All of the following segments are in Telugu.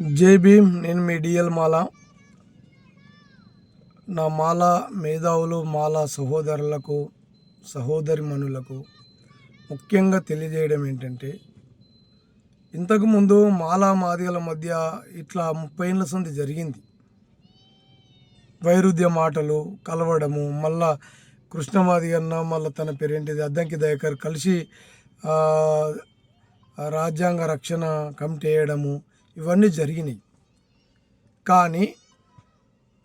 జై భీమ్ నేను మీ డిఎల్ మాల. నా మాల మేధావులు మాల సహోదరులకు సహోదరిమణులకు ముఖ్యంగా తెలియజేయడం ఏంటంటే ఇంతకుముందు మాల మాదిగల మధ్య ఇట్లా ముప్పై ఏళ్ళ సంది జరిగింది. వైరుధ్య మాటలు కలవడము మళ్ళా కృష్ణమాది అన్న మళ్ళీ తన పేరేంటిది అద్దంకి దయకర్ కలిసి రాజ్యాంగ రక్షణ కమిటీ వేయడము ఇవన్నీ జరిగినాయి. కానీ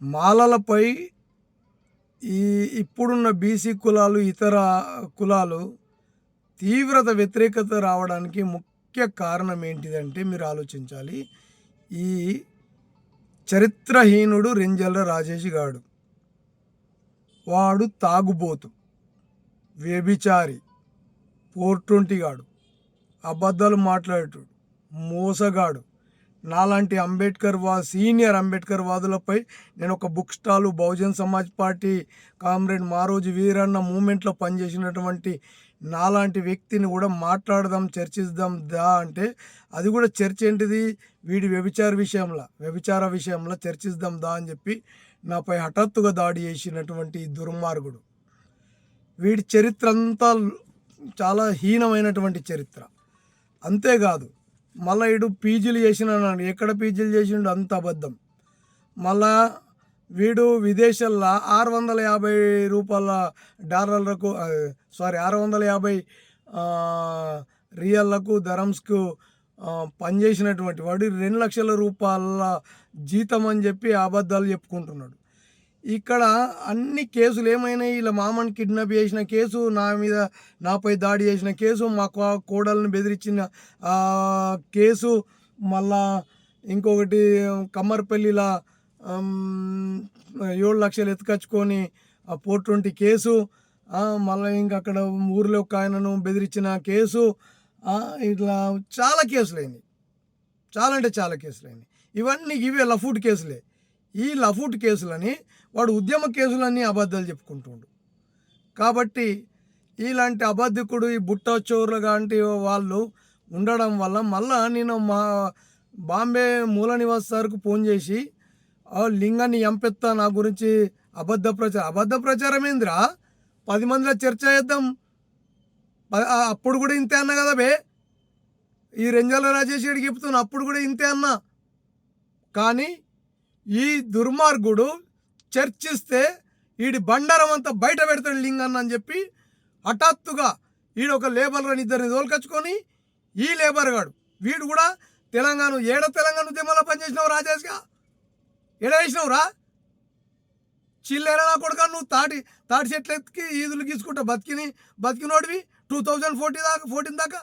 మాలలపై ఈ ఇప్పుడున్న బీసీ కులాలు ఇతర కులాలు తీవ్రత వ్యతిరేకత రావడానికి ముఖ్య కారణం ఏంటిదంటే మీరు ఆలోచించాలి. ఈ చరిత్రహీనుడు రెంజల్ల రాజేష్ గాడు. వాడు తాగుబోతు వ్యభిచారి పోర్టుంటిగాడు అబద్ధాలు మాట్లాడేటాడు మోసగాడు నాలాంటి అంబేద్కర్ వా సీనియర్ అంబేద్కర్ వాదులపై నేను ఒక book stall Bahujan Samaj party comrade Maroju Veeranna మూమెంట్లో పనిచేసినటువంటి నాలాంటి వ్యక్తిని కూడా మాట్లాడదాం చర్చిద్దాం దా అంటే అది కూడా చర్చ ఏంటిది? వీడి వ్యభిచార విషయంలో వ్యభిచార విషయంలో చర్చిద్దాం దా అని చెప్పి నాపై హఠాత్తుగా దాడి చేసినటువంటి దుర్మార్గుడు. వీడి చరిత్ర అంతా చాలా హీనమైనటువంటి చరిత్ర. అంతేకాదు మళ్ళా ఇడు పీజీలు చేసిన ఎక్కడ పీజీలు చేసిండు? అంత అబద్ధం. మళ్ళా వీడు విదేశాల్లో ఆరు వందల యాభై రూపాయల డాలర్లకు సారీ ఆరు వందల యాభై రియల్లకు ధరమ్స్కు పనిచేసినటువంటి వాడు రెండు లక్షల రూపాయల జీతం అని చెప్పి అబద్ధాలు చెప్పుకుంటున్నాడు. ఇక్కడ అన్ని కేసులు ఏమైనాయి ఇలా మామని కిడ్నాప్ చేసిన కేసు నా మీద నాపై దాడి చేసిన కేసు మా కోడలను బెదిరించిన కేసు మళ్ళా ఇంకొకటి కమ్మర్పల్లిలా ఏడు లక్షలు ఎత్తుకచ్చుకొని ఆ కేసు మళ్ళీ ఇంకా అక్కడ ఊర్లో ఒక ఆయనను బెదిరించిన కేసు ఇట్లా చాలా కేసులు అయినాయి చాలా అంటే చాలా కేసులు అయినాయి ఇవన్నీ ఇవే లఫూట్ కేసులే. ఈ లఫూట్ కేసులని వాడు ఉద్యమ కేసులన్నీ అబద్ధాలు చెప్పుకుంటుండు. కాబట్టి ఇలాంటి అబద్ధికుడు ఈ బుట్ట చోరులు లాంటి వాళ్ళు ఉండడం వల్ల మళ్ళా నేను మా బాంబే మూల నివాస్ సార్కు ఫోన్ చేసి "ఆ లింగాన్ని ఎంపెత్తా నా గురించి అబద్ధ ప్రచారం అబద్ధ ప్రచారం ఏందిరా? పది మందిలో చర్చ చేద్దాం. ప- అప్పుడు కూడా ఇంతే అన్నా కదా బే? ఈ రెంజాల రాజేష్ గారికి చెప్తున్నా అప్పుడు కూడా ఇంతే అన్నా. కానీ ఈ దుర్మార్గుడు చర్చిస్తే ఈడి బండారం అంతా బయట పెడతాడు లింగన్న అని చెప్పి హఠాత్తుగా ఈడు ఒక లేబర్ అని ఇద్దరిని తోలుకొచ్చుకొని ఈ లేబర్ గాడు వీడు కూడా తెలంగాణ ఏడ తెలంగాణ ఉద్యమంలో పనిచేసినావు రాజేష్గా? ఏడ వేసినావురా? చిల్లెర నా కొడుక? నువ్వు తాటి తాటి చెట్లు ఎత్తుకి ఈదులు గీసుకుంటా బతికిని బతికినోడివి? టూ థౌజండ్ ఫోర్టీ దాకా ఫోర్టీన్ దాకా?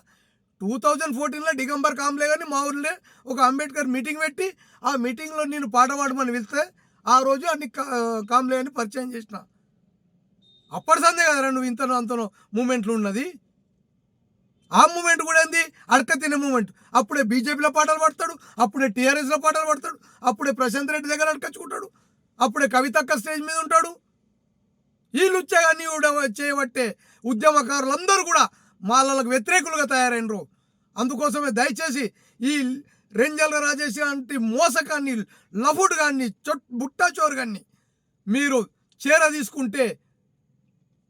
టూ థౌజండ్ ఫోర్టీన్లో డిగంబర్ కాంబ్లే కానీ మా ఊర్లో ఒక అంబేద్కర్ మీటింగ్ పెట్టి ఆ మీటింగ్లో నేను పాట పాడమని వెళ్తే ఆ రోజు అన్ని కా- కాంబ్లే అని పరిచయం చేసిన. అప్పటి సందే కదరా నువ్వు ఇంతనో అంతనో మూమెంట్లు ఉన్నది? ఆ మూమెంట్ కూడా ఏంది? అడక తినే మూమెంట్. అప్పుడే బీజేపీలో పాటలు పడతాడు అప్పుడే టీఆర్ఎస్లో పాటలు పడతాడు అప్పుడే ప్రశాంత్ రెడ్డి దగ్గర అడకచ్చుకుంటాడు అప్పుడే కవితక్క స్టేజ్ మీద ఉంటాడు. ఈ లుచ్చగాన్ని కూడా చేయబట్టే ఉద్యమకారులందరూ కూడా మాలలకు వ్యతిరేకులుగా తయారైనరు. అందుకోసమే దయచేసి ఈ రెంజల రాజేష్ లాంటి మోసకాన్ని లఫుడ్ గాన్ని చొట్ బుట్టా చోరు గాన్ని మీరు చీర తీసుకుంటే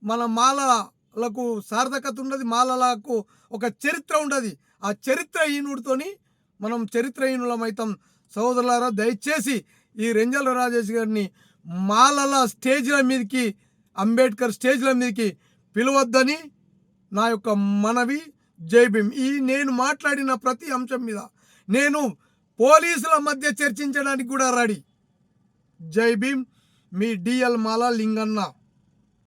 మన మాలలకు సార్థకత ఉండదు మాలలకు ఒక చరిత్ర ఉండదు. ఆ చరిత్రహీనుడితోని మనం చరిత్రహీనులమైతాం. సోదరులారా దయచేసి ఈ రెంజల రాజేష్ గారిని మాలల స్టేజ్ల మీదకి అంబేద్కర్ స్టేజ్ల మీదకి పిలవద్దని నా యొక్క మనవి జై భీమ్ ఈ నేను మాట్లాడిన ప్రతి అంశం మీద నేను పోలీసుల మధ్య చర్చించడానికి కూడా రెడీ. జై భీమ్ మీ డిఎల్ మాల లింగన్న.